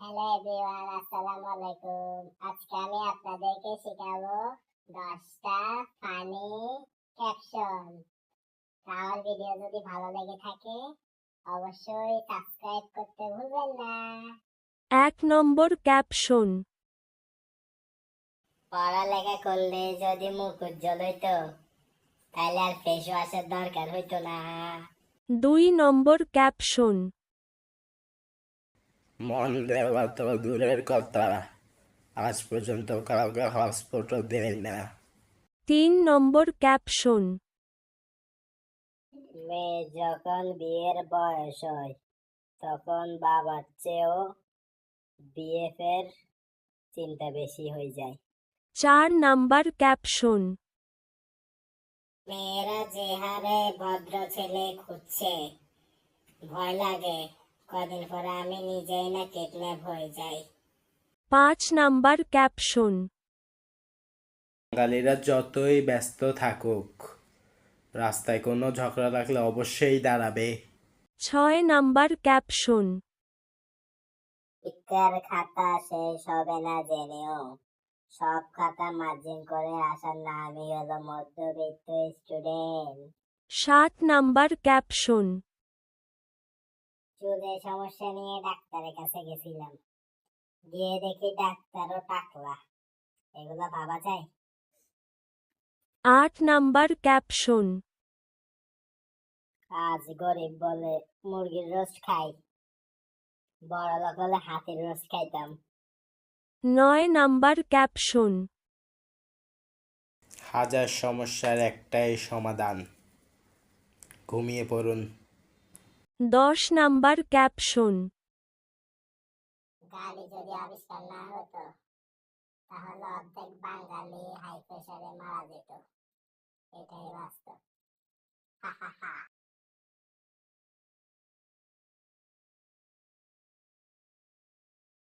Hello everyone আসসালামু আলাইকুম। আজকে আমি আপনাদেরকে শেখাবো দশটা ফানি ক্যাপশন আমার ভিডিও যদি ভালো লেগে থাকে অবশ্যই সাবস্ক্রাইব করতে ভুলবেন না। এক নম্বর ক্যাপশন পড়ালেখা করলে যদি মুখ উজ্জ্বল হইতো তাহলে আর ফেস ওয়াশের দরকার হইতো না। দুই নম্বর ক্যাপশন মন দেওয়া তো দূরের কথা। আজ পর্যন্ত কাউকে হসপিটাল দেয় না। তিন নম্বর ক্যাপশন। মেয়ে যখন বিয়ের বয়স হয় তখন বাবার চেয়েও বিএফের চিন্তা বেশি হয়ে যায়। চার নাম্বার ক্যাপশন। মেয়েরা যে হারে ভদ্র ছেলে খুঁজছে ভয় লাগে কদিন পরে আমি নিজেই না কিডন্যাপ হয়ে যাই। পাঁচ নাম্বার ক্যাপশন বাঙালিরা যতই ব্যস্ত থাকুক রাস্তায় কোনো ঝগড়া লাগলে অবশ্যই দাঁড়াবে। ছয় নাম্বার ক্যাপশন শিক্ষার খাতা শেষ হবে না জেনেও। সব খাতা মার্জিন করে আসার নামই হলো মধ্যবিত্ত স্টুডেন্ট। সাত নাম্বার ক্যাপশন চুলের সমস্যা নিয়ে ডাক্তারের কাছে গেছিলাম। গিয়ে দেখি ডাক্তারও টাকলা এগুলো ভাবা যায়? আট নাম্বার ক্যাপশন। আজ গরিব বলে মুরগির রোস্ট খাই। বড় লোক হলে হাতির রোস্ট খাইতাম। নয় নাম্বার ক্যাপশন। হাজার সমস্যার একটাই সমাধান। ঘুমিয়ে পড়ুন। দশ নাম্বার ক্যাপশন। গালি যদি আবিষ্কার না হতো, তাহলে অর্ধেক বাঙালি হাই প্রেশারে মারা যেত। এটাই বাস্তব। হা হা হা।